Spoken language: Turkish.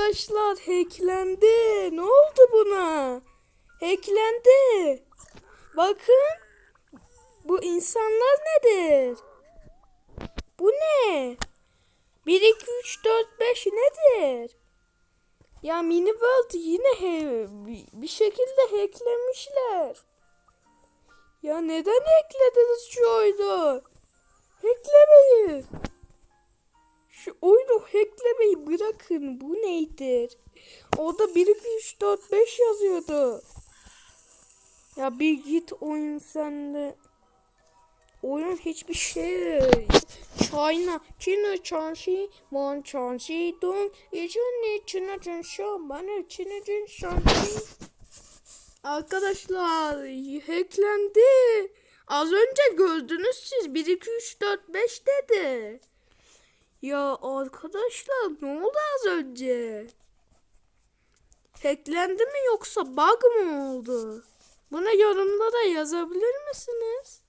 Arkadaşlar hacklendi. Ne oldu buna? Hacklendi. Bakın. Bu insanlar nedir? Bu ne? 1 2 3 4 5 nedir? Ya mini world yine he, bir- şekilde hacklemişler. Ya neden hacklediniz şu oyunu? Hacklemeyin. Oyunu hacklemeyi bırakın. Bu neydir? Orada 1 2 3 4 5 yazıyordu. Ya bir git oyun sende. Oyun hiçbir şey. China, China Chansi, Mon Chansi, Dong, İçin China Chansi, bana China Chansi. Arkadaşlar hacklendi. Az önce gördünüz siz 1 2 3 4 5 dedi. Ya arkadaşlar ne oldu az önce? Hacklendi mi yoksa bug mı oldu? Buna yorumlara yazabilir misiniz?